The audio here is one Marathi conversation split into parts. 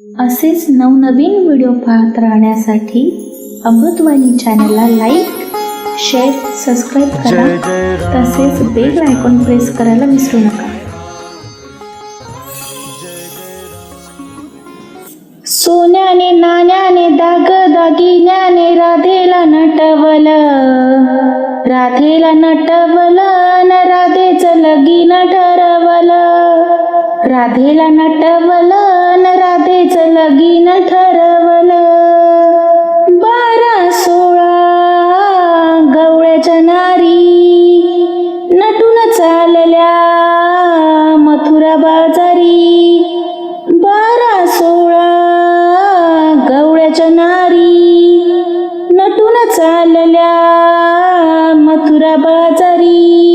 असेच नवनवीन व्हिडिओ पाहत राहण्यासाठी अमृतवाणी चॅनलला लाईक शेअर सबस्क्राईब करा. तसेच बेल आयकॉन प्रेस करायला विसरू नका. सोन्याने नाण्याने दाग दागिन्याने राधेला नटवल. राधेला नटवल न राधेचं लगीन ठरवल. राधेला नटवलं राधेच राधेचं लगीन ठरवलं. बारा सोळा गवळ्याच्या नारी नटून चालल्या मथुरा बाजारी. बारा सोळा गवळ्याच्या नारी नटून चालल्या मथुरा बाजारी.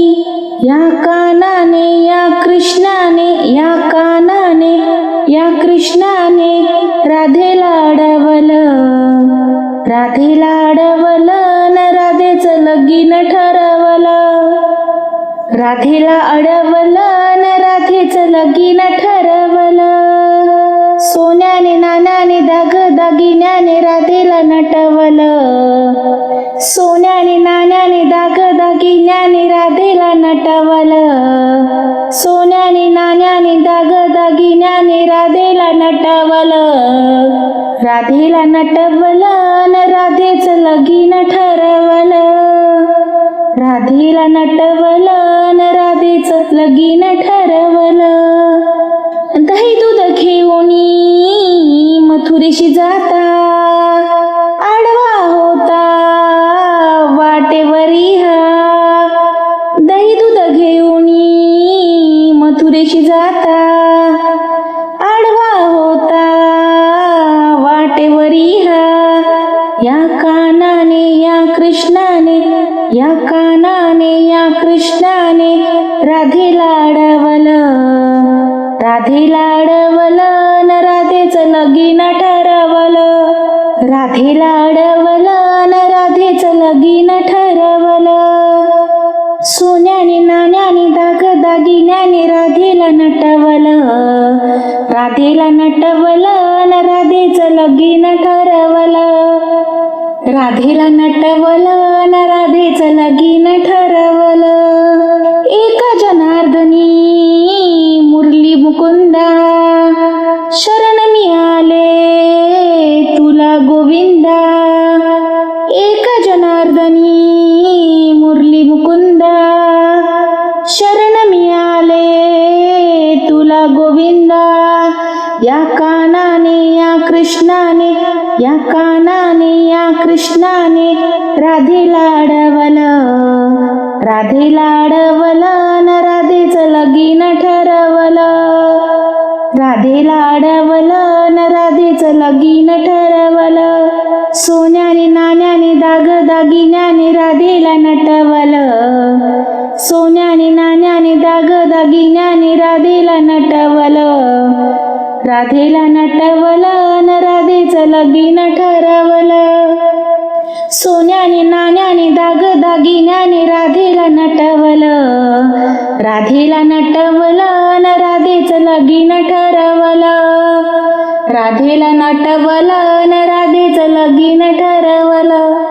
कृष्णाने राधेला अडवलं राधेला अडवलं न राधेचं लगीन ठरवलं. राधेला अडवलं न राधेचं लगीन ठरवलं. सोन्याने नानाने दाग दागिन्याने राधेला नटवलं. सोन्याने नाण्याने दाग दागिन्याने राधेला नटवलं. सोन्याने नाण्याने दाग दागिन्याने राधेला नटवलं. राधेला नटवलं न राधेचं लगीन ठरवलं. राधेला नटवलं न राधेचं लगीन ठरवलं. दही दूध घेऊन मथुरेशी जाता मथुरेशी जाता आडवा होता वाटेवरी हा. या कानाने या कृष्णाने या कानाने या कृष्णाने राधेला अडवलं राधेला अडवलं न राधेचं लगीन ठरवलं. राधेला अडवलं न राधेचं लगीन ठरवलं. सोन्याने नाण्याने दाग दागिन्याने राधेला नटवलं. राधेला नटवलं न राधेचं लगीन ठरवलं. राधेला नटवलं न राधेचं लगीन ठरवलं. मुकुंदा शरण मिळाले तुला गोविंदा या कानाने या कृष्णाने या कानाने या कृष्णाने राधेला अडवलं राधेला अडवलं न राधेचं लगीन ठरवलं. राधेला अडवलं न राधेचं लगीन ठरवलं. सोन्याने नाण्याने दाग दागिन्याने राधेला नटवलं. सोन्याने नाण्याने दाग दागिन्याने राधेला नटवलं. राधेला नटवलं न राधेचं लगीन ठरवलं. सोन्याने नाण्याने दाग दागिन्याने राधेला नटवलं. राधेला नटवलं न राधेचं लगीन ठरवलं. राधेला नटवलं न राधेचं लगीन ठरवलं.